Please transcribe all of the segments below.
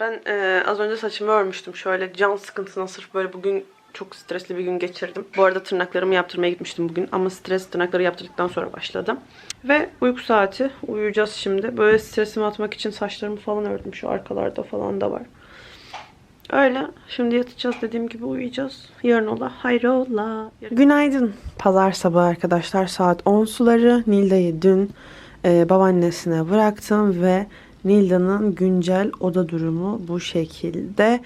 Ben e, az önce saçımı örmüştüm. Şöyle can sıkıntısına sırf böyle bugün çok stresli bir gün geçirdim. Bu arada tırnaklarımı yaptırmaya gitmiştim bugün. Ama stres tırnakları yaptırdıktan sonra başladı. Ve uyku saati. Uyuyacağız şimdi. Böyle stresimi atmak için saçlarımı falan ördüm. Şu arkalarda falan da var. Öyle. Şimdi yatacağız dediğim gibi uyuyacağız. Yarın ola hayrola. Günaydın. Pazar sabahı arkadaşlar. Saat 10 suları. Nilda'yı dün e, babaannesine bıraktım ve Nilda'nın güncel oda durumu bu şekilde.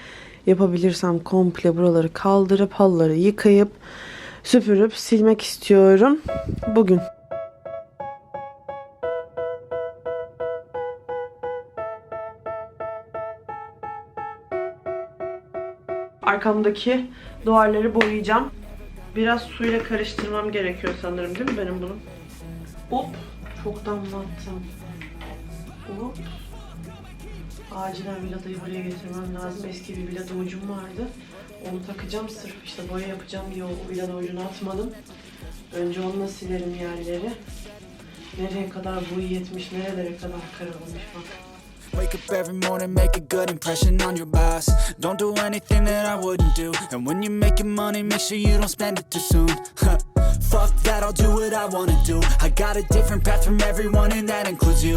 Yapabilirsem komple buraları kaldırıp halıları yıkayıp süpürüp silmek istiyorum. Bugün. Arkamdaki duvarları boyayacağım. Biraz suyla karıştırmam gerekiyor sanırım değil mi benim bunu? Hop. Çok damlattım. Hop. Acilen villadayı buraya getirmem lazım. Eski bir villada ucum vardı. Onu takacağım sırf işte boya yapacağım diye o villada ucunu atmadım. Önce onunla silerim yerleri. Nereye kadar boyu yetmiş, nerelere kadar karalamış bak. Wake up every morning, make a good impression on your boss. Don't do anything that I wouldn't do. And when you're making money, make sure you don't spend it too soon. Fuck that, I'll do what I wanna do. I got a different path from everyone, and that includes you.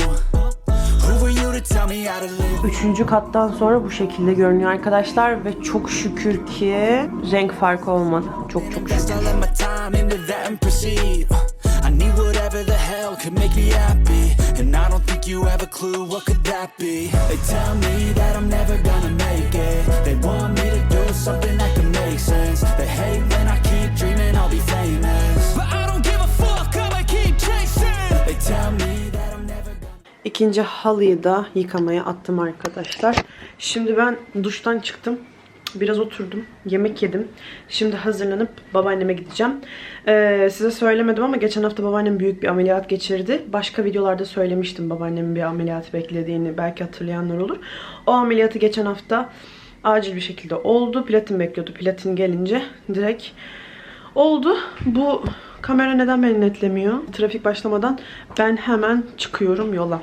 Üçüncü kattan sonra bu şekilde görünüyor arkadaşlar ve çok şükür ki renk farkı olmadı. Çok çok şükür. And I don't think you have a clue what could that be. They tell me that I'm never gonna İkinci halıyı da yıkamaya attım arkadaşlar. Şimdi ben duştan çıktım. Biraz oturdum. Yemek yedim. Şimdi hazırlanıp babaanneme gideceğim. Ee, size söylemedim ama geçen hafta babaannem büyük bir ameliyat geçirdi. Başka videolarda söylemiştim babaannemin bir ameliyat beklediğini. Belki hatırlayanlar olur. O ameliyatı geçen hafta acil bir şekilde oldu. Platin bekliyordu. Platin gelince direkt oldu. Bu kamera neden beni netlemiyor? Trafik başlamadan ben hemen çıkıyorum yola.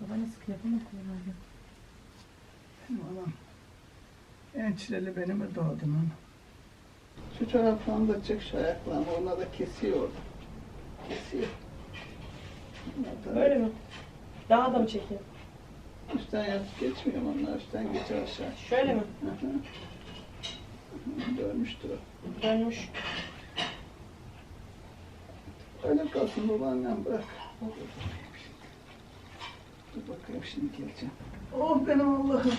Babaanne sıkı yapamadı herhalde. Benim anam. En çileli benim mi doğdun onu? Şu taraftan da çek şu ayaklarını, ona da kesiyor orada. Kesiyor. Onlar da- Öyle mi? Daha da mı çekeyim? Üstten yatıp geçmiyor mu onlar, üstten geçer aşağı. Şöyle mi? Hı hı. Dönmüştür o. Dönmüş. Öyle kalsın babaannem bırak. Dur bakayım şimdi geleceğim. Oh benim Allah'ım.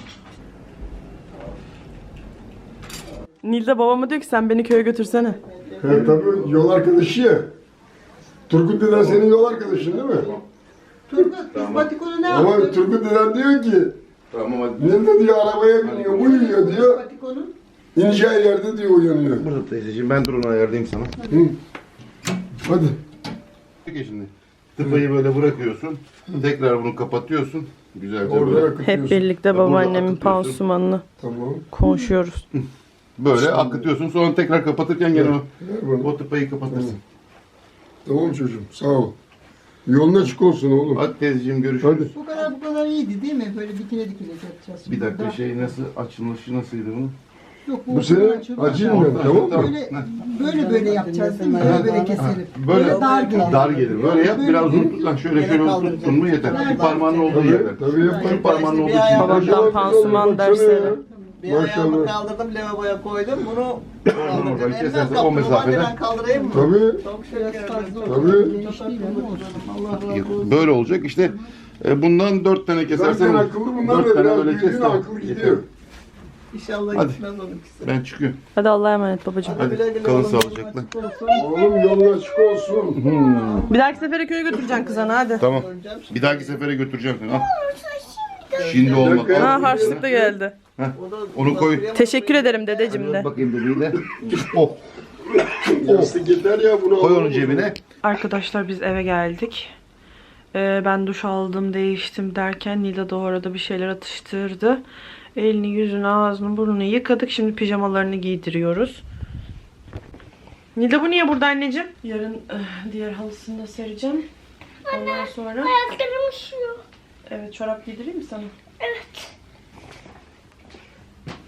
Nilde babama diyor ki sen beni köye götürsene. He tabii yol arkadaşı ya. Turgut deden senin yol arkadaşın değil mi? Turgut, biz Batikonu ne Ama yaptık? Turgut deden diyor ki, Tamam hadi. Nilde diyor arabaya biniyor, uyuyor diyor. Batikonu? İneceği yerde diyor uyanıyor. Burada teyzeciğim ben drone'u ayarlayayım sana. Hı. Hadi. Peki şimdi. Tıpayı böyle bırakıyorsun. Tekrar bunu kapatıyorsun. Güzelce Orada böyle. akıtıyorsun. Hep birlikte Burada babaannemin akıtıyorsun. pansumanını Tamam. konuşuyoruz. Böyle akıtıyorsun. Sonra tekrar kapatırken gene o, Ver bana. o tıpayı kapatırsın. Tamam çocuğum sağ ol. Yolun açık olsun oğlum. Hadi teyzeciğim görüşürüz. Hadi. Bu kadar bu kadar iyiydi değil mi? Böyle dikine dikine yapacağız. Bir dakika şey nasıl açılışı nasıldı bunun? Yok, Bu sene acıyım ben tamam mı? Böyle böyle böyle yapacağız değil mi? Böyle böyle keselim. Böyle dar gelir. dar gelir. Böyle yap biraz uzun tut lan şöyle şöyle tuttun mu yeter. Bir parmağının olduğu yerden. Tabii yapar. Şu parmağının olduğu Babamdan için. pansuman dersleri. Bir ayağımı Maşallah. kaldırdım lavaboya koydum bunu Oradan kaldırdım. Elimden o kaptım mesafeden. ben kaldırayım mı? Tabii. Çok şeker. Tabii. Böyle olacak işte E, bundan dört tane kesersen dört tane böyle kes büyüdüğüne de. akıllı gidiyor. İnşallah Hadi. gitmez onunkisi. Ben çıkıyorum. Hadi Allah'a emanet babacığım. Hadi, güle güle kalın oğlum, sağlıcakla. açık olsun. Oğlum yolun açık olsun. Hmm. Bir dahaki sefere köye götüreceksin kızını hadi. Tamam. Göreceğim şimdi. Bir dahaki sefere götüreceğim seni. Al. Şimdi olmaz. ya. Ha harçlık da geldi. O da- Onu koy. Teşekkür ederim dedeciğim de. Bakayım. Oh. Yastık yeter ya bunu Koy al. onu cebine. Arkadaşlar biz eve geldik. Ee, ben duş aldım, değiştim derken Nila da o arada bir şeyler atıştırdı. Elini, yüzünü, ağzını, burnunu yıkadık. Şimdi pijamalarını giydiriyoruz. Nila bu niye burada anneciğim? Yarın eh, diğer halısını da sereceğim. Ondan sonra... Ayaklarım üşüyor. Evet çorap giydireyim mi sana? Evet.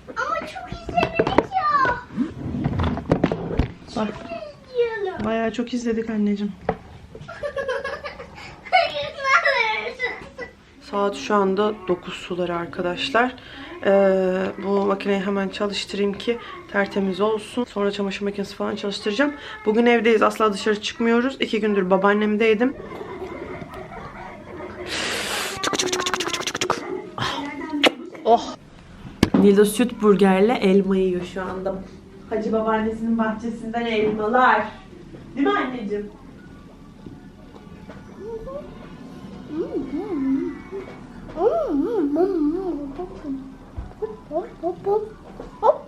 Ama çok izlemedik ya. Bak Yiyelim. bayağı çok izledik anneciğim. Saat şu anda 9 suları arkadaşlar. Ee, bu makineyi hemen çalıştırayım ki tertemiz olsun. Sonra çamaşır makinesi falan çalıştıracağım. Bugün evdeyiz. Asla dışarı çıkmıyoruz. İki gündür babaannemdeydim. Oh. Nilda süt burgerle elma yiyor şu anda. Hacı babaannesinin bahçesinden elmalar. Değil mi anneciğim? Anne,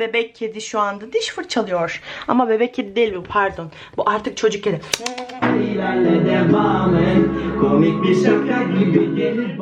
bebek kedi şu anda diş fırçalıyor. Ama bebek kedi değil bu pardon. Bu artık çocuk kedi. ilerle devam et Komik bir şaka gibi gelir